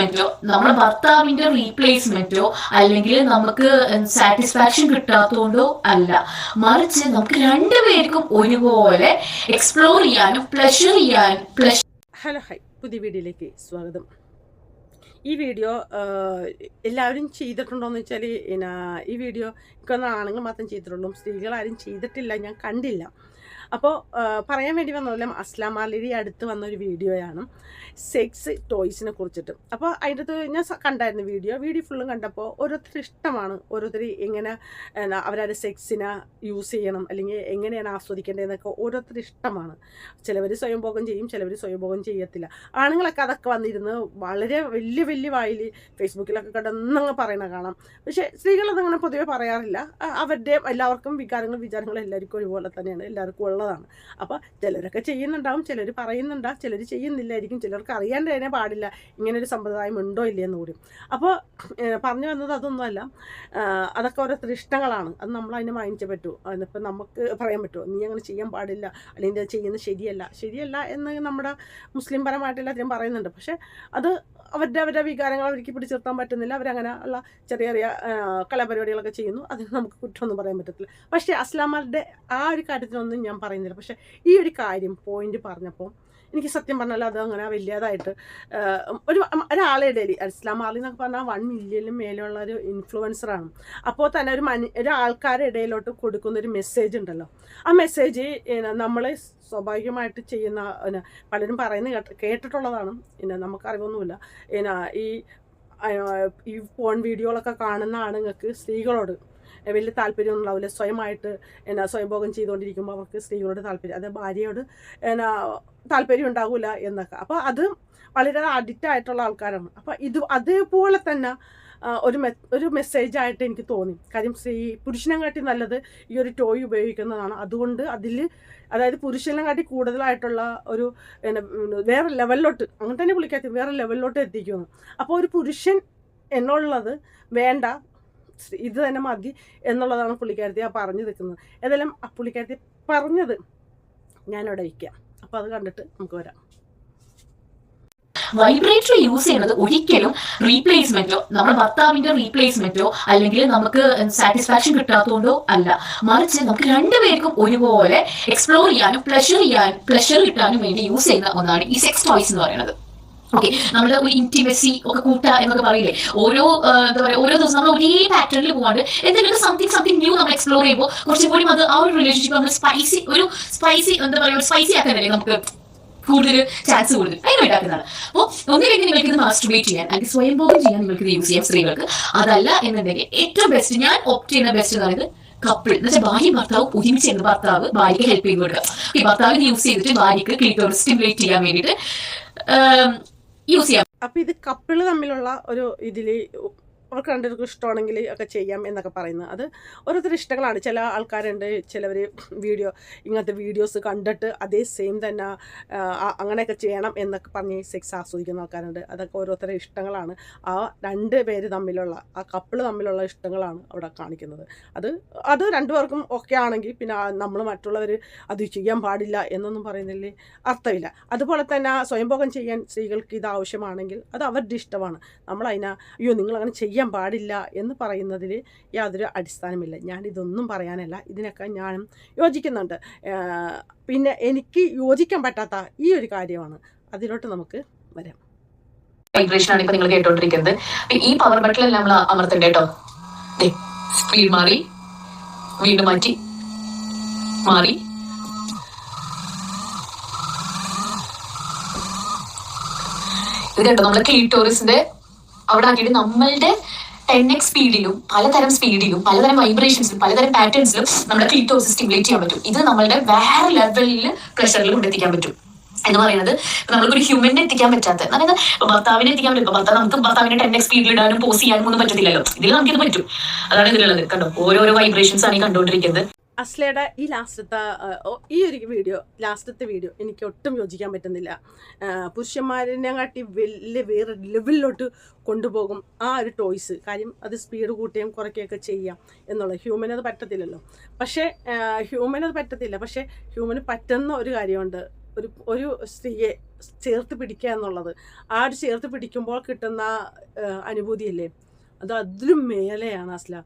മെന്റോ നമ്മുടെ ഭർത്താവിന്റെ റീപ്ലേസ്മെന്റോ അല്ലെങ്കിൽ നമുക്ക് സാറ്റിസ്ഫാക്ഷൻ കിട്ടാത്തതുകൊണ്ടോ അല്ല. മറിച്ച് നമുക്ക് രണ്ടുപേർക്കും ഒരുപോലെ എക്സ്പ്ലോർ ചെയ്യാനും പ്ലഷർ ചെയ്യാനും പ്ലഷർ ഹലോ ഹൈ. പുതിയ വീഡിയോയിലേക്ക് സ്വാഗതം. ഈ വീഡിയോ എല്ലാവരും എല്ലാവരും ചെയ്തിട്ടുണ്ടോയെന്ന് വെച്ചാൽ ഈ വീഡിയോ എനിക്കൊന്ന് ആണുങ്ങൾ മാത്രം ചെയ്തിട്ടുള്ളൂ. സ്ത്രീകൾ ആരും ചെയ്തിട്ടില്ല ഞാൻ കണ്ടില്ല. അപ്പോൾ പറയാൻ വേണ്ടി വന്നതല്ല അസ്ലാം മാലിരി അടുത്ത് വന്ന ഒരു വീഡിയോയാണ് സെക്സ് ടോയ്സിനെ കുറിച്ചിട്ട്. അപ്പോൾ അതിന്റെ അടുത്ത് ഞാൻ കണ്ടായിരുന്നു വീഡിയോ. വീഡിയോ ഫുള്ളും കണ്ടപ്പോൾ ഓരോരുത്തർ ഇഷ്ടമാണ്. ഓരോരുത്തർ എങ്ങനെ അവരവരുടെ സെക്സിനെ യൂസ് ചെയ്യണം അല്ലെങ്കിൽ എങ്ങനെയാണ് ആസ്വദിക്കേണ്ടതെന്നൊക്കെ ഓരോരുത്തർ ഇഷ്ടമാണ്. ചിലവർ സ്വയംഭോഗം ചെയ്യും ചിലവർ സ്വയംഭോഗം ചെയ്യത്തില്ല. ആണുങ്ങളൊക്കെ അതൊക്കെ വന്നിരുന്ന് വളരെ വലിയ വലിയ വായിൽ ഫേസ്ബുക്കിലൊക്കെ കിടന്നങ്ങ് പറയണ കാണാം. പക്ഷേ സ്ത്രീകളതങ്ങനെ പൊതുവെ പറയാറില്ല. അവരുടെ എല്ലാവർക്കും വികാരങ്ങളും വിചാരങ്ങളും എല്ലാവർക്കും ഒരുപോലെ തന്നെയാണ്. എല്ലാവർക്കും ഉള്ളതാണ്. അപ്പോൾ ചിലരൊക്കെ ചെയ്യുന്നുണ്ടാവും ചിലർ പറയുന്നുണ്ടാവും ചിലർ ചെയ്യുന്നില്ലായിരിക്കും ചിലർക്ക് അറിയാണ്ട് തന്നെ പാടില്ല ഇങ്ങനൊരു സമ്പ്രദായം ഉണ്ടോ ഇല്ലയെന്ന് കൂടി. അപ്പോൾ പറഞ്ഞു വന്നത് അതൊന്നുമല്ല. അതൊക്കെ ഓരോരുത്തർ ഇഷ്ടങ്ങളാണ് അത് നമ്മൾ അതിനെ വാങ്ങിച്ചേ പറ്റൂ. അതിനിപ്പോൾ നമുക്ക് പറയാൻ പറ്റുമോ? നീ അങ്ങനെ ചെയ്യാൻ പാടില്ല അല്ലെങ്കിൽ അത് ചെയ്യുന്നത് ശരിയല്ല. ശരിയല്ല എന്ന് നമ്മുടെ മുസ്ലിം പരമായിട്ടുള്ള എല്ലാത്തിനും പറയുന്നുണ്ട്. പക്ഷേ അത് അവരുടെ അവരുടെ വികാരങ്ങൾ അവർക്ക് പിടിച്ചു നിർത്താൻ പറ്റുന്നില്ല. അവരങ്ങനെ ഉള്ള ചെറിയ ചെറിയ കലാപരിപാടികളൊക്കെ ചെയ്യുന്നു. അതിന് നമുക്ക് കുറ്റമൊന്നും പറയാൻ പറ്റത്തില്ല. പക്ഷേ അസ്ലാമാരുടെ ആ ഒരു കാര്യത്തിനൊന്നും ഞാൻ പറയുന്നില്ല. പക്ഷെ ഈ ഒരു കാര്യം പോയിന്റ് പറഞ്ഞപ്പോൾ എനിക്ക് സത്യം പറഞ്ഞാൽ അത് അങ്ങനെ വലിയതായിട്ട് ഒരു ഒരാളെ ഇടയിൽ അസ്ലാം മാലി എന്നൊക്കെ പറഞ്ഞാൽ വൺ മില്യണിലും മേലെയുള്ള ഒരു ഇൻഫ്ലുവൻസറാണ് അപ്പോൾ തന്നെ ഒരു മനു ഒരാൾക്കാരുടെ ഇടയിലോട്ട് കൊടുക്കുന്ന ഒരു മെസ്സേജ് ഉണ്ടല്ലോ. ആ മെസ്സേജ് നമ്മളെ സ്വാഭാവികമായിട്ട് ചെയ്യുന്ന പിന്നെ പലരും പറയുന്നത് കേട്ട് കേട്ടിട്ടുള്ളതാണ്. പിന്നെ നമുക്കറിവൊന്നുമില്ല. പിന്നെ ഈ ഈ ഫോൺ വീഡിയോകളൊക്കെ കാണുന്ന ആണുങ്ങൾക്ക് സ്ത്രീകളോട് വലിയ താല്പര്യമൊന്നും ഉണ്ടാവില്ല. സ്വയമായിട്ട് എന്നാ സ്വയംഭോഗം ചെയ്തുകൊണ്ടിരിക്കുമ്പോൾ അവർക്ക് സ്ത്രീകളോട് താല്പര്യം അത് ഭാര്യയോട് എന്നാ താല്പര്യം ഉണ്ടാവില്ല എന്നൊക്കെ. അപ്പോൾ അത് വളരെ അഡിക്റ്റ് ആയിട്ടുള്ള ആൾക്കാരാണ്. അപ്പോൾ ഇത് അതേപോലെ തന്നെ ഒരു മെ ഒരു മെസ്സേജ് ആയിട്ട് എനിക്ക് തോന്നി. കാര്യം സ്ത്രീ പുരുഷനെ കാട്ടി നല്ലത് ഈ ഒരു ടോയ് ഉപയോഗിക്കുന്നതാണ്. അതുകൊണ്ട് അതിൽ അതായത് പുരുഷനെ കാട്ടി കൂടുതലായിട്ടുള്ള ഒരു വേറെ ലെവലിലോട്ട് അങ്ങനെ തന്നെ വിളിക്കാത്ത വേറെ ലെവലിലോട്ട് എത്തിക്കുന്നു. അപ്പോൾ ഒരു പുരുഷൻ എന്നുള്ളത് വേണ്ട. ഇത് തന്നെ മതി എന്നുള്ളതാണ് പുള്ളിക്കാരത്തി ആ പറഞ്ഞു നിൽക്കുന്നത്. ഏതായാലും ആ പുള്ളിക്കാരത്തി പറഞ്ഞത് ഞാനവിടെ വയ്ക്കാം അപ്പോൾ അത് കണ്ടിട്ട് നമുക്ക് വരാം. വൈബ്രേറ്റർ യൂസ് ചെയ്യുന്നത് ഒരിക്കലും റീപ്ലേസ്മെന്റോ നമ്മുടെ ഭർത്താവിന്റെ റീപ്ലേസ്മെന്റോ അല്ലെങ്കിൽ നമുക്ക് സാറ്റിസ്ഫാക്ഷൻ കിട്ടാത്തതുകൊണ്ടോ അല്ല. മറിച്ച് നമുക്ക് രണ്ടുപേർക്കും ഒരുപോലെ എക്സ്പ്ലോർ ചെയ്യാനും പ്ലഷർ ചെയ്യാനും പ്ലഷർ കിട്ടാനും വേണ്ടി യൂസ് ചെയ്യുന്ന ഒന്നാണ് ഈ സെക്സ് ടോയ്സ് എന്ന് പറയുന്നത്. ഓക്കെ നമ്മുടെ ഒരു ഇന്റിമസി ഒക്കെ കൂട്ടുക എന്നൊക്കെ പറയില്ലേ? ഓരോ എന്താ പറയുക ഓരോ ദിവസം നമ്മൾ ഒരേ പാറ്റേണിൽ പോകാണ്ട് എന്തെങ്കിലും സംതിങ് സംതിങ് ന്യൂ നമ്മൾ എക്സ്പ്ലോർ ചെയ്യുമ്പോൾ കുറച്ചും കൂടി അത് ആ ഒരു റിലേഷൻഷിപ്പ് നമ്മൾ സ്പൈസി ഒരു സ്പൈസി എന്താ പറയുക സ്പൈസി ആക്കാനല്ലേ നമുക്ക് കൂടുതൽ ചാൻസ് കൂടുതൽ അതിന് വേണ്ടാക്കുന്നതാണ് അപ്പോൾ ഒന്നില്ലെങ്കിൽ നിങ്ങൾക്ക് ഇത് മാസ്റ്റർബേറ്റ് ചെയ്യാൻ അല്ലെങ്കിൽ സ്വയംഭോഗം ചെയ്യാൻ നിങ്ങൾക്ക് ഇത് യൂസ് ചെയ്യാം സ്ത്രീകൾക്ക്. അതല്ല എന്നുണ്ടെങ്കിൽ ഏറ്റവും ബെസ്റ്റ് ഞാൻ ഓപ്റ്റ് ചെയ്യുന്ന ബെസ്റ്റ് എന്ന് പറയുന്നത് കപ്പിൾ എന്ന് വെച്ചാൽ ഭാര്യ ഭർത്താവ് ഒരുമിച്ച് ചെയ്യുന്ന ഭർത്താവ് ഭാര്യയ്ക്ക് ഹെൽപ്പ് ചെയ്ത് കൊടുക്കുക. ഈ ഭർത്താവിന് യൂസ് ചെയ്തിട്ട് ഭാര്യയ്ക്ക് ക്ലീറ്റോർ സ്റ്റിമുലേറ്റ് ചെയ്യാൻ വേണ്ടിയിട്ട് യൂസ് ചെയ്യാം അപ്പോൾ ഇത് കപ്പിൾ തമ്മിലുള്ള ഒരു ഇതിൽ അവർക്ക് രണ്ടുപേർക്കും ഇഷ്ടമാണെങ്കിൽ ഒക്കെ ചെയ്യാം എന്നൊക്കെ പറയുന്നത്. അത് ഓരോരുത്തർ ഇഷ്ടങ്ങളാണ്. ചില ആൾക്കാരുണ്ട് ചിലവർ വീഡിയോ ഇങ്ങനത്തെ വീഡിയോസ് കണ്ടിട്ട് അതേ സെയിം തന്നെ അങ്ങനെയൊക്കെ ചെയ്യണം എന്നൊക്കെ പറഞ്ഞ് സെക്സ് ആസ്വദിക്കുന്ന ആൾക്കാരുണ്ട്. അതൊക്കെ ഓരോരുത്തരുടെ ഇഷ്ടങ്ങളാണ്. ആ രണ്ട് പേര് തമ്മിലുള്ള ആ കപ്പിൾ തമ്മിലുള്ള ഇഷ്ടങ്ങളാണ് അവിടെ കാണിക്കുന്നത്. അത് അത് രണ്ടുപേർക്കും ഒക്കെ ആണെങ്കിൽ പിന്നെ നമ്മൾ മറ്റുള്ളവർ അത് ചെയ്യാൻ പാടില്ല എന്നൊന്നും പറയുന്നില്ലേ അർത്ഥമില്ല. അതുപോലെ തന്നെ സ്വയംഭോഗം ചെയ്യാൻ സ്ത്രീകൾക്ക് ഇത് ആവശ്യമാണെങ്കിൽ അത് അവരുടെ ഇഷ്ടമാണ്. നമ്മൾ അതിനെ അയ്യോ നിങ്ങൾ അങ്ങനെ ചെയ്യാൻ പാടില്ല എന്ന് പറയുന്നതിൽ യാതൊരു അടിസ്ഥാനമില്ല. ഞാൻ ഇതൊന്നും പറയാനല്ല. ഇതിനൊക്കെ ഞാനും യോജിക്കുന്നുണ്ട്. പിന്നെ എനിക്ക് യോജിക്കാൻ പറ്റാത്ത ഈ ഒരു കാര്യമാണ്. അതിലോട്ട് നമുക്ക് വരാം. വൈബ്രേഷൻ ആണ് ഇപ്പൊ നിങ്ങൾ കേട്ടോണ്ടിരിക്കുന്നത്. ഈ പവർ ബട്ടണിൽ നമ്മൾ അമർത്തണ്ട കേട്ടോ സ്പീഡ് മാറി. വീണ്ടും മാറ്റി. മാറി. ഇത് കേട്ടോ നമ്മളെ ക്ലീറ്റോറിസിന്റെ അവിടെ ആക്കിയിട്ട് നമ്മളുടെ ടെൻ എക്സ് സ്പീഡിലും പലതരം സ്പീഡിലും പലതരം വൈബ്രേഷൻസിലും പലതരം പാറ്റേൺസിലും നമ്മുടെ ക്ലീറ്റോസ് സ്റ്റിമുലേറ്റ് ചെയ്യാൻ പറ്റും. ഇത് നമ്മളുടെ വേറെ ലെവലിൽ പ്രഷറിൽ കൊണ്ടെത്തിക്കാൻ പറ്റും. എന്ന് പറയുന്നത് നമ്മൾക്കൊരു ഹ്യൂമനെ എത്തിക്കാൻ പറ്റാത്ത അതായത് ഭർത്താവിനെ എത്തിക്കാൻ പറ്റും. ഭർത്താവ് നമുക്ക് ഭർത്താവിനെ ടെൻ എക്സ് സ്പീഡിൽ ഇടാനും പോസ് ചെയ്യാനും ഒന്നും പറ്റത്തില്ലല്ലോ. ഇതിൽ നമുക്കിത് പറ്റും. അതാണ് ഇതിലുള്ളത്. കണ്ടോ? ഓരോരോ വൈബ്രേഷൻസ് ആണ് ഈ കണ്ടുകൊണ്ടിരിക്കുന്നത്. അസ്ലയുടെ ഈ ലാസ്റ്റത്തെ ഈ ഒരു വീഡിയോ ലാസ്റ്റത്തെ വീഡിയോ എനിക്ക് ഒട്ടും യോജിക്കാൻ പറ്റുന്നില്ല. പുരുഷന്മാരിനെ കാട്ടി വലിയ വേറെ ലെവലിലോട്ട് കൊണ്ടുപോകും ആ ഒരു ടോയ്സ്. കാര്യം അത് സ്പീഡ് കൂട്ടുകയും കുറയ്ക്കുകയൊക്കെ ചെയ്യാം എന്നുള്ളത് ഹ്യൂമൻ അത് പറ്റത്തില്ലല്ലോ. പക്ഷേ ഹ്യൂമൻ അത് പറ്റത്തില്ല. പക്ഷേ ഹ്യൂമന് പറ്റുന്ന ഒരു കാര്യമുണ്ട്. ഒരു ഒരു സ്ത്രീയെ ചേർത്ത് പിടിക്കുക എന്നുള്ളത്. ആ ഒരു ചേർത്ത് പിടിക്കുമ്പോൾ കിട്ടുന്ന അനുഭൂതിയല്ലേ? അത് അതിലും മേലെയാണ് അസ്ല.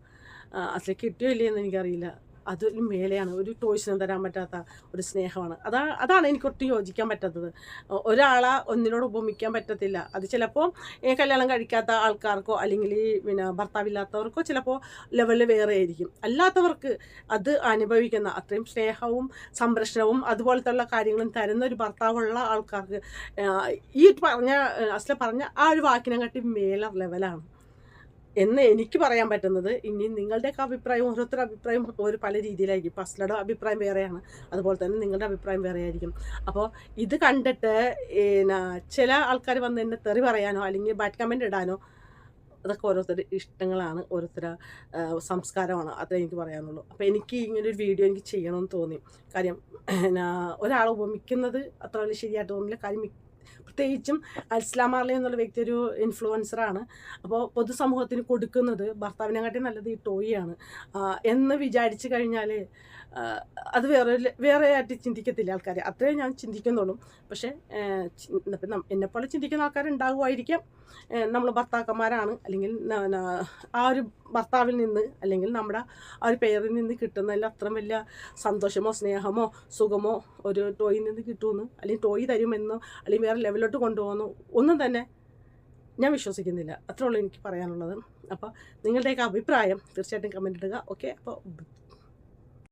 അസ്ല കിട്ടിയോ എന്ന് എനിക്കറിയില്ല. അതിലും മേലെയാണ് ഒരു ടോയ്സിനും തരാൻ പറ്റാത്ത ഒരു സ്നേഹമാണ്. അതാ അതാണ് എനിക്ക് ഒട്ടും യോജിക്കാൻ പറ്റാത്തത്. ഒരാളെ ഒന്നിനോട് ഉപമിക്കാൻ പറ്റത്തില്ല. അത് ചിലപ്പോൾ കല്യാണം കഴിക്കാത്ത ആൾക്കാർക്കോ അല്ലെങ്കിൽ പിന്നെ ഭർത്താവില്ലാത്തവർക്കോ ചിലപ്പോൾ ലെവലിൽ വേറെ ആയിരിക്കും. അല്ലാത്തവർക്ക് അത് അനുഭവിക്കുന്ന അത്രയും സ്നേഹവും സംരക്ഷണവും അതുപോലത്തെ കാര്യങ്ങളും തരുന്ന ഒരു ഭർത്താവുള്ള ആൾക്കാർക്ക് ഈ പറഞ്ഞ അസ്ല പറഞ്ഞ ആ ഒരു വാക്കിനെ കാട്ടി മേലർ ലെവലാണ് എന്ന് എനിക്ക് പറയാൻ പറ്റുന്നത് ഇനി നിങ്ങളുടെയൊക്കെ അഭിപ്രായം ഓരോരുത്തരുടെ അഭിപ്രായം ഒരു പല രീതിയിലായിരിക്കും. ഇപ്പം അഭിപ്രായം വേറെയാണ്. അതുപോലെ തന്നെ നിങ്ങളുടെ അഭിപ്രായം വേറെ ആയിരിക്കും അപ്പോൾ ഇത് കണ്ടിട്ട് പിന്നെ ചില ആൾക്കാർ വന്ന് എന്നെ തെറി പറയാനോ അല്ലെങ്കിൽ ബാറ്റ് കമന്റ് ഇടാനോ അതൊക്കെ ഓരോരുത്തരുടെ ഇഷ്ടങ്ങളാണ് ഓരോരുത്തരുടെ സംസ്കാരമാണ്. അത്രേ എനിക്ക് പറയാനുള്ളൂ. അപ്പോൾ എനിക്ക് ഇങ്ങനെ ഒരു വീഡിയോ എനിക്ക് ചെയ്യണമെന്ന് തോന്നി. കാര്യം ഒരാളെ ഉപമിക്കുന്നത് അത്ര വലിയ ശരിയായിട്ട് തോന്നില്ല. കാര്യം പ്രത്യേകിച്ചും അൽസ്ലാം മാർലി എന്നുള്ള വ്യക്തി ഒരു ഇൻഫ്ലുവൻസറാണ് അപ്പോൾ പൊതുസമൂഹത്തിന് കൊടുക്കുന്നത് ഭർത്താവിനെക്കാട്ടി നല്ലത് ഈ ടോയിയാണ്. എന്ന് വിചാരിച്ചു കഴിഞ്ഞാൽ അത് വേറെ വേറെ ആയിട്ട് ചിന്തിക്കത്തില്ല ആൾക്കാർ അത്രേ ഞാൻ ചിന്തിക്കുന്നുള്ളൂ. പക്ഷേ എന്നെപ്പോലെ ചിന്തിക്കുന്ന ആൾക്കാരുണ്ടാകുമായിരിക്കാം. നമ്മൾ ഭർത്താക്കന്മാരാണ്. അല്ലെങ്കിൽ ആ ഒരു ഭർത്താവിൽ നിന്ന് അല്ലെങ്കിൽ നമ്മുടെ ആ ഒരു പേരിൽ നിന്ന് കിട്ടുന്നതിൽ അത്ര വലിയ സന്തോഷമോ സ്നേഹമോ സുഖമോ ഒരു ടോയിൽ നിന്ന് കിട്ടുമെന്ന് അല്ലെങ്കിൽ ടോയ് തരുമെന്നോ അല്ലെങ്കിൽ വേറെ ലെവലിലോട്ട് കൊണ്ടുപോകുന്നു. ഒന്നും തന്നെ ഞാൻ വിശ്വസിക്കുന്നില്ല. അത്രേ ഉള്ളൂ എനിക്ക് പറയാനുള്ളത്. അപ്പോൾ നിങ്ങളുടെയൊക്കെ അഭിപ്രായം തീർച്ചയായിട്ടും കമന്റ് ഇടുക. ഓക്കെ അപ്പോൾ